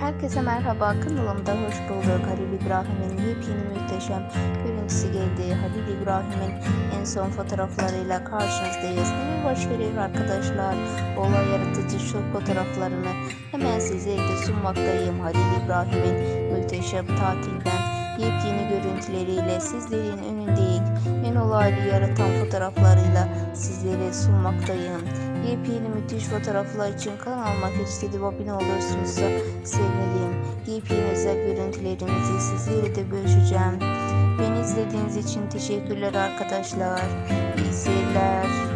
Herkese merhaba kanalımda hoş bulduk. Halil İbrahim'in yepyeni muhteşem görüntüsü geldi. Halil İbrahim'in en son fotoğraflarıyla karşınızdayız. Ne boş verir arkadaşlar. Olay yaratıcı şu fotoğraflarını hemen size de sunmaktayım. Halil İbrahim'in muhteşem tatilden yepyeni görüntüleriyle sizlerin önündeyim. En olaylı yaratan fotoğraflarıyla sizlere sunmaktayım. Yepyeni müthiş fotoğraflar için kanalıma istedi abone olursunuz da sevinirim. Yepyeni özel görüntülerimizi sizlerle de bölüşeceğim. Beni izlediğiniz için teşekkürler arkadaşlar. İyi seyirler.